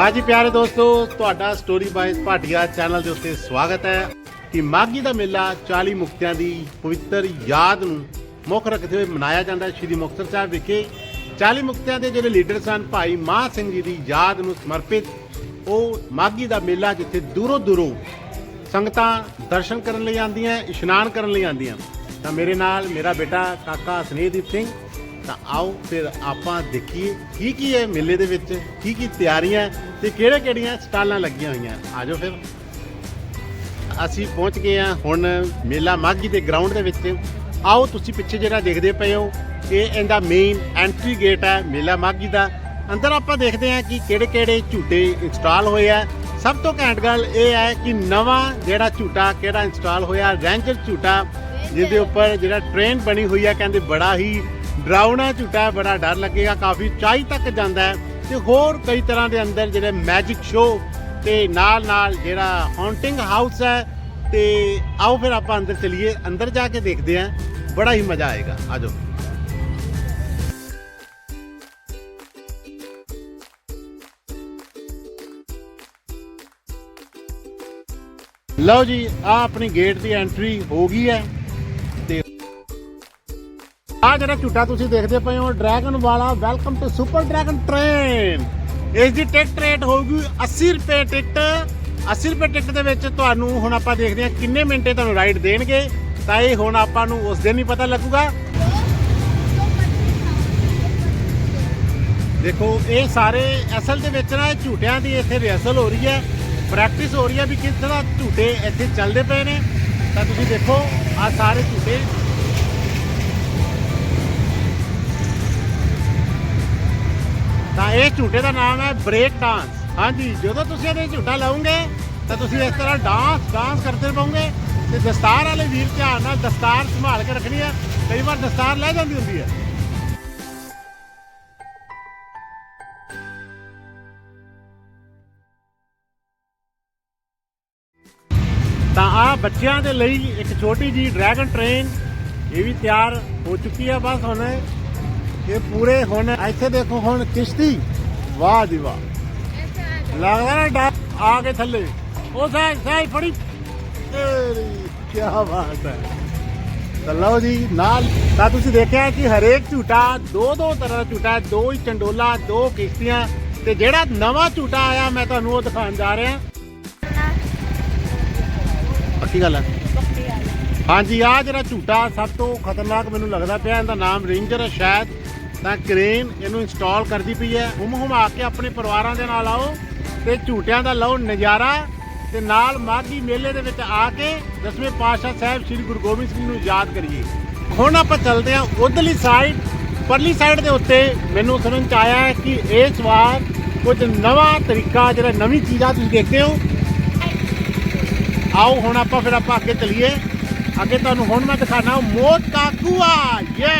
ਹਾਂਜੀ ਪਿਆਰੇ ਦੋਸਤੋ, ਤੁਹਾਡਾ ਸਟੋਰੀ ਬਾਈਜ਼ ਭਾਟੀਆ ਚੈਨਲ ਦੇ ਉੱਤੇ ਸਵਾਗਤ ਹੈ ਕਿ ਮਾਘੀ ਦਾ ਮੇਲਾ 40 ਮੁਕਤਿਆਂ ਦੀ ਪਵਿੱਤਰ ਯਾਦ ਨੂੰ ਮੁੱਖ ਰੱਖਦੇ ਹੋਏ ਮਨਾਇਆ ਜਾਂਦਾ ਹੈ। ਸ਼੍ਰੀ ਮੁਕਤਸਰ ਸਾਹਿਬ ਵਿਖੇ 40 ਮੁਕਤਿਆਂ ਦੇ ਜਿਹੜੇ ਲੀਡਰ ਸਨ, ਭਾਈ ਮਾਹ ਸਿੰਘ ਜੀ ਦੀ ਯਾਦ ਨੂੰ ਸਮਰਪਿਤ, ਉਹ ਮਾਘੀ ਦਾ ਮੇਲਾ ਜਿੱਥੇ ਦੂਰੋਂ ਦੂਰੋਂ ਸੰਗਤਾਂ ਦਰਸ਼ਨ ਕਰਨ ਲਈ ਆਉਂਦੀਆਂ, ਇਸ਼ਨਾਨ ਕਰਨ ਲਈ ਆਉਂਦੀਆਂ। ਤਾਂ ਮੇਰੇ ਨਾਲ ਮੇਰਾ ਬੇਟਾ ਕਾਕਾ ਸਨੇਹਦੀਪ ਸਿੰਘ ਤਾਂ ਆਓ ਫਿਰ ਆਪਾਂ ਦੇਖੀਏ ਕੀ ਕੀ ਹੈ ਮੇਲੇ ਦੇ ਵਿੱਚ, ਕੀ ਕੀ ਤਿਆਰੀਆਂ ਤੇ ਕਿਹੜੇ ਕਿਹੜੀਆਂ ਸਟਾਲਾਂ ਲੱਗੀਆਂ ਹੋਈਆਂ। ਆਜੋ ਫਿਰ। ਅਸੀਂ ਪਹੁੰਚ ਗਏ ਹਾਂ ਹੁਣ ਮੇਲਾ ਮਾਘੀ ਦੇ ਗਰਾਊਂਡ ਦੇ ਵਿੱਚ। ਆਓ ਤੁਸੀਂ ਪਿੱਛੇ ਜਿਹੜਾ ਦੇਖਦੇ ਪਏ ਹੋ, ਇਹ ਇਹਦਾ ਮੇਨ ਐਂਟਰੀ ਗੇਟ ਹੈ ਮੇਲਾ ਮਾਘੀ ਦਾ। ਅੰਦਰ ਆਪਾਂ ਦੇਖਦੇ ਹਾਂ ਕਿ ਕਿਹੜੇ ਕਿਹੜੇ ਝੂਟੇ ਇੰਸਟਾਲ ਹੋਏ ਆ। ਸਭ ਤੋਂ ਘੈਂਟ ਗੱਲ ਇਹ ਹੈ ਕਿ ਨਵਾਂ ਜਿਹੜਾ ਝੂਟਾ, ਕਿਹੜਾ ਇੰਸਟਾਲ ਹੋਇਆ ਰੈਂਜਰ ਝੂਟਾ, ਜਿਹਦੇ ਉੱਪਰ ਜਿਹੜਾ ਟ੍ਰੇਨ ਬਣੀ ਹੋਈ ਹੈ ਕਹਿੰਦੇ ਬੜਾ ਹੀ ਡਰਾਉਣਾ ਝੂਟਾ ਹੈ, ਬੜਾ ਡਰ ਲੱਗੇਗਾ, ਕਾਫੀ ਚਾਈ ਤੱਕ ਜਾਂਦਾ ਹੈ। ਤੇ ਹੋਰ ਕਈ ਤਰ੍ਹਾਂ ਦੇ ਅੰਦਰ ਜਿਹੜੇ ਮੈਜਿਕ ਸ਼ੋਅ ਤੇ ਨਾਲ ਨਾਲ ਜਿਹੜਾ ਹੌਂਟਿੰਗ ਹਾਊਸ ਹੈ, ਤੇ ਆਓ ਫਿਰ ਆਪਾਂ ਅੰਦਰ ਚਲੀਏ, ਅੰਦਰ ਜਾ ਕੇ ਦੇਖਦੇ ਹਾਂ। ਬੜਾ ਹੀ ਮਜ਼ਾ ਆਏਗਾ। ਆਜੋ। ਲਓ ਜੀ ਆ ਆਪਣੀ ਗੇਟ ਦੀ ਐਂਟਰੀ ਹੋ ਗਈ ਹੈ। ਆ ਜਿਹੜਾ ਝੂਟਾ ਤੁਸੀਂ ਦੇਖਦੇ ਪਏ ਹੋ, ਡਰੈਗਨ ਵਾਲਾ welcome to super dragon train ਇਸ ਦੀ ਟਿਕਟ ਰੇਟ ਹੋਊਗੀ 80 ਰੁਪਏ ਟਿਕਟ 80 ਰੁਪਏ ਟਿਕਟ ਦੇ ਵਿੱਚ ਤੁਹਾਨੂੰ ਹੁਣ ਆਪਾਂ ਦੇਖਦੇ ਹਾਂ ਕਿੰਨੇ ਮਿੰਟੇ ਤੁਹਾਨੂੰ ਰਾਈਡ ਦੇਣਗੇ। ਤਾਂ ਇਹ ਹੁਣ ਆਪਾਂ ਨੂੰ ਉਸ ਦਿਨ ਹੀ ਪਤਾ ਲੱਗੂਗਾ। ਦੇਖੋ, ਇਹ ਸਾਰੇ ਅਸਲ ਦੇ ਵਿੱਚ ਨਾ ਝੂਟਿਆਂ ਦੀ ਇੱਥੇ ਰਿਹਰਸਲ ਹੋ ਰਹੀ ਹੈ। ਪ੍ਰੈਕਟਿਸ ਹੋ ਰਹੀ ਹੈ ਵੀ ਕਿਸ ਤਰ੍ਹਾਂ ਝੂਟੇ ਇੱਥੇ ਚੱਲਦੇ ਪਏ ਨੇ। ਤਾਂ ਤੁਸੀਂ ਦੇਖੋ ਆ ਸਾਰੇ ਝੂਟੇ ਤਾਂ ਇਹ ਝੂਟੇ ਦਾ ਨਾਮ ਹੈ ਬ੍ਰੇਕ ਡਾਂਸ ਹਾਂਜੀ, ਜਦੋਂ ਤੁਸੀਂ ਇਹਦੇ ਝੂਟਾ ਲਾਉਂਗੇ ਤਾਂ ਤੁਸੀਂ ਇਸ ਤਰ੍ਹਾਂ ਡਾਂਸ ਡਾਂਸ ਕਰਦੇ ਰਹੋਗੇ। ਤੇ ਦਸਤਾਰ ਵਾਲੇ ਵੀਰ ਧਿਆਨ ਨਾਲ ਦਸਤਾਰ ਸੰਭਾਲ ਕੇ ਰੱਖਣੀ ਹੈ। ਕਈ ਵਾਰ ਦਸਤਾਰ ਲੈ ਜਾਂਦੀ ਹੁੰਦੀ ਹੈ। ਤਾਂ ਆ ਬੱਚਿਆਂ ਦੇ ਲਈ ਇੱਕ ਛੋਟੀ ਜੀ ਡਰੈਗਨ ਟ੍ਰੇਨ ਇਹ ਵੀ ਤਿਆਰ ਹੋ ਚੁੱਕੀ ਹੈ ਬਸ ਹੁਣ। ਇਹ ਪੂਰੇ ਹੁਣ ਇੱਥੇ ਦੇਖੋ ਹੁਣ ਕਿਸ਼ਤੀ, ਵਾਹ ਜੀ ਵਾਹ। ਲੱਗਦਾ ਨਾ ਡਰ ਆ ਕੇ ਥੱਲੇ। ਉਹ ਸਾਈ ਸਾਈ ਫੜੀ। ਤੇਰੀ ਕੀ ਬਾਤ ਹੈ। ਤਾਂ ਲਓ ਜੀ, ਨਾਲ ਤਾਂ ਤੁਸੀਂ ਦੇਖਿਆ ਕਿ ਹਰੇਕ ਝੂਟਾ ਦੋ ਦੋ ਤਰ੍ਹਾਂ ਦਾ ਝੂਟਾ ਦੋ ਹੀ ਚੰਡੋਲਾ, ਦੋ ਕਿਸ਼ਤੀਆਂ। ਤੇ ਜਿਹੜਾ ਨਵਾਂ ਝੂਟਾ ਆਇਆ, ਮੈਂ ਤੁਹਾਨੂੰ ਉਹ ਦਿਖਾਉਣ ਜਾ ਰਿਹਾ। ਪੱਕੀ ਗੱਲ ਹੈ? ਹਾਂਜੀ ਆ ਜਿਹੜਾ ਝੂਟਾ ਸਭ ਤੋਂ ਖਤਰਨਾਕ ਮੈਨੂੰ ਲੱਗਦਾ ਪਿਆ, ਇਹਦਾ ਨਾਮ ਰੇਂਜਰ ਹੈ ਸ਼ਾਇਦ। ਤਾਂ ਕ੍ਰੇਨ ਇਹਨੂੰ ਇੰਸਟਾਲ ਕਰਦੀ ਪਈ ਹੈ। ਹੁਮ ਹੁਮਾ ਕੇ ਆਪਣੇ ਪਰਿਵਾਰਾਂ ਦੇ ਨਾਲ ਆਓ ਤੇ ਝੂਟਿਆਂ ਦਾ ਲਓ ਨਜ਼ਾਰਾ ਤੇ ਨਾਲ ਮਾਘੀ ਮੇਲੇ ਦੇ ਵਿੱਚ ਆ ਕੇ ਦਸਵੇਂ ਪਾਤਸ਼ਾਹ ਸਾਹਿਬ ਸ੍ਰੀ ਗੁਰੂ ਗੋਬਿੰਦ ਸਿੰਘ ਨੂੰ ਯਾਦ ਕਰੀਏ। ਹੁਣ ਆਪਾਂ ਚੱਲਦੇ ਹਾਂ ਉਧਰਲੀ ਸਾਈਡ ਪਰਲੀ ਸਾਈਡ ਦੇ ਉੱਤੇ ਮੈਨੂੰ ਸਮਝ ਚ ਆਇਆ ਹੈ ਕਿ ਇਸ ਵਾਰ ਕੁਝ ਨਵਾਂ ਤਰੀਕਾ, ਜਿਹੜਾ ਨਵੀਂ ਚੀਜ਼ਾਂ ਤੁਸੀਂ ਦੇਖਦੇ ਹੋ। ਆਓ, ਹੁਣ ਆਪਾਂ ਫਿਰ ਆਪਾਂ ਅੱਗੇ ਚਲੀਏ। ਅੱਗੇ ਤੁਹਾਨੂੰ ਹੁਣ ਮੈਂ ਦਿਖਾਣਾ, ਮੌਤ ਕਾ ਕੁਆ ਯੇ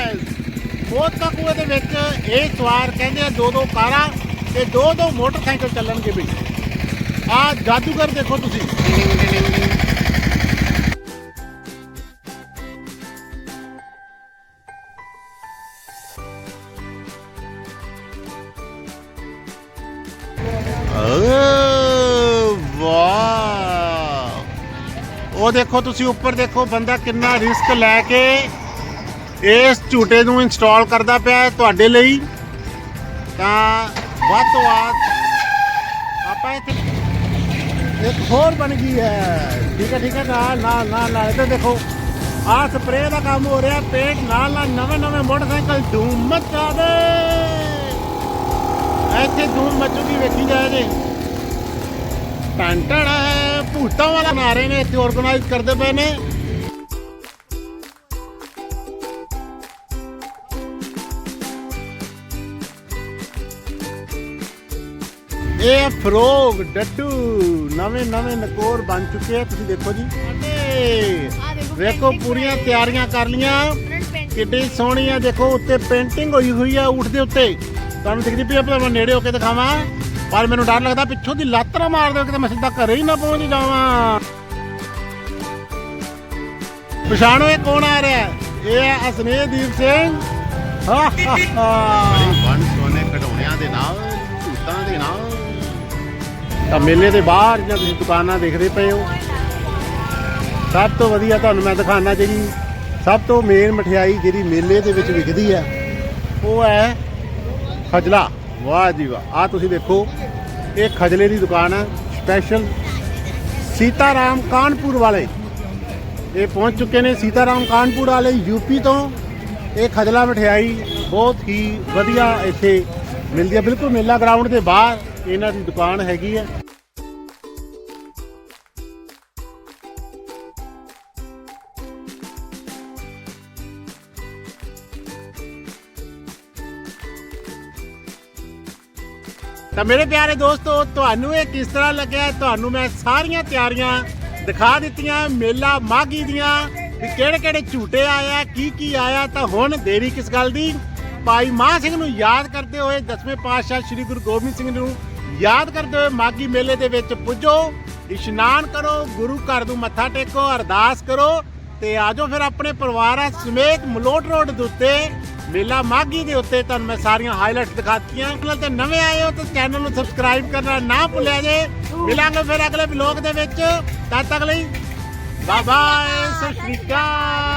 ਮੋਤ ਕਾ ਦੇ ਵਿੱਚ ਇਹ ਸਵਾਰ ਕਹਿੰਦੇ ਆ ਦੋ ਦੋ ਕਾਰਾਂ ਤੇ ਦੋ ਦੋ ਮੋਟਰਸਾਈਕਲ ਚੱਲਣਗੇ ਵੀ। ਆ ਜਾਦੂਗਰ ਦੇਖੋ ਤੁਸੀਂ। ਵਾਹ। ਉਹ ਦੇਖੋ ਤੁਸੀਂ, ਉੱਪਰ ਦੇਖੋ ਬੰਦਾ ਕਿੰਨਾ ਰਿਸਕ ਲੈ ਕੇ ਇਸ ਝੂਟੇ ਨੂੰ ਇੰਸਟਾਲ ਕਰਦਾ ਪਿਆ ਹੈ ਤੁਹਾਡੇ ਲਈ। ਤਾਂ ਵੱਧ ਤੋਂ ਵੱਧ ਆਪਾਂ ਇੱਥੇ ਇੱਕ ਹੋਰ ਬਣ ਗਈ ਹੈ। ਠੀਕ ਹੈ ਠੀਕ ਹੈ, ਨਾਲ ਨਾਲ ਨਾਲ ਨਾਲ, ਇੱਧਰ ਦੇਖੋ। ਆਹ ਸਪਰੇਅ ਦਾ ਕੰਮ ਹੋ ਰਿਹਾ, ਪੇਟ ਨਾਲ ਨਾਲ, ਨਵੇਂ ਨਵੇਂ ਮੋਟਰਸਾਈਕਲ ਧੂਮ ਮਚਾ ਦੇ। ਇੱਥੇ ਧੂਮ ਮਚੂਗੀ ਵੇਖੀ ਜਾਏ ਜੇ। ਟੰਟਣ ਭੂਤਾਂ ਵਾਲਾ ਨਾਰੇ ਨੇ, ਇੱਥੇ ਆਰਗੇਨਾਈਜ਼ ਕਰਦੇ ਪਏ ਨੇ। ਇਹ ਫਰੋਗ ਡੱਡੂ ਨਵੇਂ ਨਵੇਂ ਨਕੋਰ ਬਣ ਚੁੱਕੇ ਆ। ਤੁਸੀਂ ਦੇਖੋ ਜੀ। ਆ ਵੇਖੋ ਪੂਰੀਆਂ ਤਿਆਰੀਆਂ ਕਰ ਲੀਆਂ। ਕਿੱਡੀ ਸੋਹਣੀ ਆ। ਦੇਖੋ ਉੱਤੇ ਪੇਂਟਿੰਗ ਹੋਈ ਹੋਈ ਆ ਊਠ ਦੇ ਉੱਤੇ। ਤੁਹਾਨੂੰ ਦਿਖਦੀ ਪਈ ਆ ਪਰ ਨੇੜੇ ਹੋ ਕੇ ਦਿਖਾਵਾਂ। ਪਰ ਮੈਨੂੰ ਡਰ ਲੱਗਦਾ ਪਿੱਛੋਂ ਦੀ ਲੱਤ ਨਾ ਮਾਰ ਦਿਓ ਕਿਤੇ ਮੈਂ ਸਿੱਧਾ ਘਰੇ ਹੀ ਨਾ ਪਹੁੰਚ ਜਾਵਾਂ। ਪਛਾਣੋ ਇਹ ਕੌਣ ਆ ਰਿਹਾ? ਇਹ ਹੈ ਅਸਨੇਹਦੀਪ ਸਿੰਘ। ਹਾ ਹਾ ਹਾ ਵਨ ਸੋਨੇ ਖਡੌਣਿਆਂ ਦੇ ਨਾਲ ਝੂਟਾਂ ਦੇ ਨਾਲ। ਤਾਂ ਮੇਲੇ ਦੇ ਬਾਹਰ ਜਾਂ ਤੁਸੀਂ ਦੁਕਾਨਾਂ ਦੇਖਦੇ ਪਏ ਹੋ। ਸਭ ਤੋਂ ਵਧੀਆ ਤੁਹਾਨੂੰ ਮੈਂ ਦਿਖਾਣਾ ਜਿਹੜੀ ਸਭ ਤੋਂ ਮੇਨ ਮਠਿਆਈ ਜਿਹੜੀ ਮੇਲੇ ਦੇ ਵਿੱਚ ਵਿਕਦੀ ਹੈ, ਉਹ ਹੈ ਖਜਲਾ। ਵਾਹ ਜੀ ਵਾਹ ਆ ਤੁਸੀਂ ਦੇਖੋ, ਇਹ ਖਜਲੇ ਦੀ ਦੁਕਾਨ ਹੈ ਸਪੈਸ਼ਲ ਸੀਤਾਰਾਮ ਕਾਨਪੁਰ ਵਾਲੇ, ਇਹ ਪਹੁੰਚ ਚੁੱਕੇ ਨੇ ਸੀਤਾਰਾਮ ਕਾਨਪੁਰ ਵਾਲੇ ਯੂਪੀ ਤੋਂ। ਇਹ ਖਜਲਾ ਮਠਿਆਈ ਬਹੁਤ ਹੀ ਵਧੀਆ ਇੱਥੇ ਮਿਲਦੀ ਹੈ। ਬਿਲਕੁਲ ਮੇਲਾ ਗਰਾਊਂਡ ਦੇ ਬਾਹਰ। ਇਹਨਾਂ ਦੀ ਦੁਕਾਨ ਹੈਗੀ ਹੈ ਤਾਂ ਮੇਰੇ ਪਿਆਰੇ ਦੋਸਤੋ, ਤੁਹਾਨੂੰ ਇਹ ਕਿਸ ਤਰ੍ਹਾਂ ਲੱਗਿਆ? ਤੁਹਾਨੂੰ ਮੈਂ ਸਾਰੀਆਂ ਤਿਆਰੀਆਂ ਦਿਖਾ ਦਿੱਤੀਆਂ, ਮੇਲਾ ਮਾਗੀ ਦੀਆਂ, ਵੀ ਕਿਹੜੇ ਕਿਹੜੇ ਝੂਟੇ ਆਇਆ, ਕੀ ਕੀ ਆਇਆ, ਤਾਂ ਹੁਣ ਦੇਰੀ ਕਿਸ ਗੱਲ ਦੀ? ਭਾਈ ਮਾਹ ਸਿੰਘ ਨੂੰ ਯਾਦ ਕਰਦੇ ਹੋਏ ਦਸਵੇਂ ਪਾਤਸ਼ਾਹ ਸ੍ਰੀ ਗੁਰੂ ਗੋਬਿੰਦ ਸਿੰਘ ਨੂੰ ਯਾਦ ਕਰਦੇ ਹੋਏ ਮਾਗੀ ਮੇਲੇ ਦੇ ਵਿੱਚ ਪੁੱਜੋ, ਇਸ਼ਨਾਨ ਕਰੋ, ਗੁਰੂ ਘਰ ਨੂੰ ਮੱਥਾ ਟੇਕੋ, ਅਰਦਾਸ ਕਰੋ ਤੇ ਆਜੋ ਫਿਰ ਆਪਣੇ ਪਰਿਵਾਰਾਂ ਸਮੇਤ ਮਲੋਟ ਰੋਡ ਦੇ ਉੱਤੇ ਮੇਲਾ ਮਾਗੀ ਦੇ ਉੱਤੇ ਤੁਹਾਨੂੰ ਮੈਂ ਸਾਰੀਆਂ ਹਾਈਲਾਈਟਸ ਦਿਖਾਤੀਆਂ। ਚੈਨਲ ਤੇ ਨਵੇਂ ਆਏ ਹੋ ਤਾਂ ਚੈਨਲ ਨੂੰ ਸਬਸਕ੍ਰਾਈਬ ਕਰਨਾ ਨਾ ਭੁੱਲਿਆ ਜੇ। ਮਿਲਾਂਗੇ ਫਿਰ ਅਗਲੇ ਵਲੌਗ ਦੇ ਵਿੱਚ। ਤਦ ਤੱਕ ਲਈ ਬਾਏ ਬਾਏ ਸਤਿ ਸ਼੍ਰੀ ਅਕਾਲ।